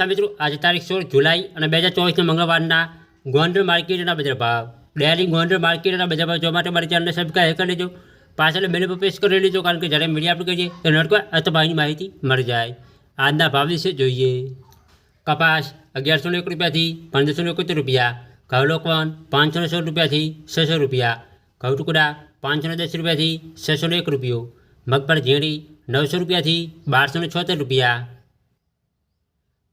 નમસ્કાર મિત્રો. આજે તારીખ સોળ જુલાઈ અને બે હજાર ચોવીસના મંગળવારના ગોંડલ માર્કેટના બજાર ભાવ. ડેરી ગોંડલ માર્કેટના બજાર ભાવ જોવા માટે મારી ચેનલને સબસ્ક્રાઈબ કરી લેજો. પાછળ બેલ પર પ્રેસ કરી લેજો, કારણ કે જ્યારે મીડિયા આપણે કહીએ તો નડકવા અથવા ભાવની માહિતી મળી જાય. આજના ભાવ વિશે જોઈએ. કપાસ અગિયારસો એક રૂપિયાથી પંદરસો એકોતેર રૂપિયા. ઘઉં લોકવન પાંચસો સો રૂપિયાથી છસો રૂપિયા. ઘઉં ટુકડા પાંચસો દસ રૂપિયાથી છસો એક રૂપિયો. મગફળ ઝીણી નવસો રૂપિયાથી બારસો છોતેર રૂપિયા.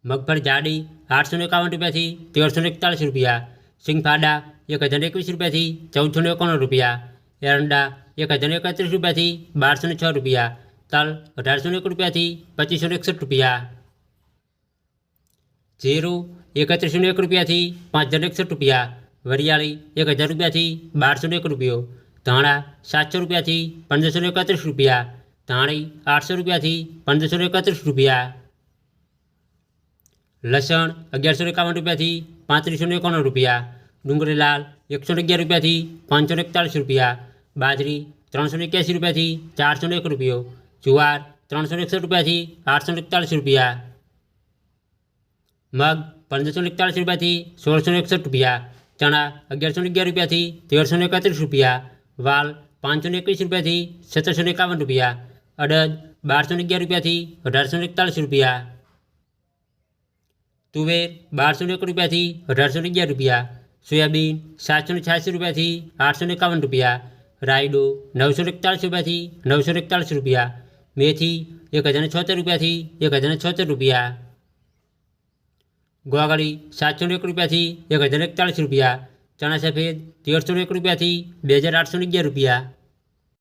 મગફળી જાડી આઠસો એકાવન રૂપિયાથી તેરસો એકતાળીસ રૂપિયા સિંગફાડા એક હજાર એકવીસ રૂપિયાથી ચૌદસો એકાણું રૂપિયા એરંડા એક હજાર એકત્રીસ રૂપિયાથી બારસો છ રૂપિયા તલ અઢારસો એક રૂપિયાથી પચીસો એકસઠ રૂપિયા જીરું એકત્રીસો એક રૂપિયાથી પાંચ હજાર એકસઠ રૂપિયા વરિયાળી એક હજાર રૂપિયાથી બારસો એક રૂપિયો ધાણા સાતસો રૂપિયાથી પંદરસો એકત્રીસ રૂપિયા ધાણી આઠસો રૂપિયાથી પંદરસો એકત્રીસ રૂપિયા લસણ અગિયારસો એકાવન રૂપિયાથી પાંત્રીસો એકાણું રૂપિયા ડુંગળી લાલ એકસો અગિયાર રૂપિયાથી પાંચસો એકતાળીસ રૂપિયા બાજરી ત્રણસો એક્યાસી રૂપિયાથી ચારસો એક રૂપિયો જુવાર ત્રણસો એકસઠ રૂપિયાથી આઠસો એકતાળીસ રૂપિયા મગ પંદરસો એકતાળીસ રૂપિયાથી સોળસો એકસઠ રૂપિયા ચણા અગિયારસો અગિયાર રૂપિયાથી તેરસો એકત્રીસ રૂપિયા વાલ પાંચસો એકવીસ રૂપિયાથી સત્તરસો એકાવન રૂપિયા અડદ બારસો અગિયાર રૂપિયાથી અઢારસો એકતાળીસ રૂપિયા તુવેર બારસો એક રૂપિયાથી અઢારસો અગિયાર રૂપિયા સોયાબીન સાતસો છ્યાસી રૂપિયાથી આઠસો એકાવન રૂપિયા રાયડો નવસો એકતાળીસ રૂપિયાથી નવસો એકતાળીસ રૂપિયા મેથી એક હજાર છોતેર રૂપિયાથી એક હજાર છોતેર રૂપિયા ગોવાગળી સાતસો એક રૂપિયાથી એક હજાર એકતાળીસ રૂપિયા ચણા સફેદ તેરસો એક રૂપિયાથી બે હજાર આઠસો અગિયાર રૂપિયા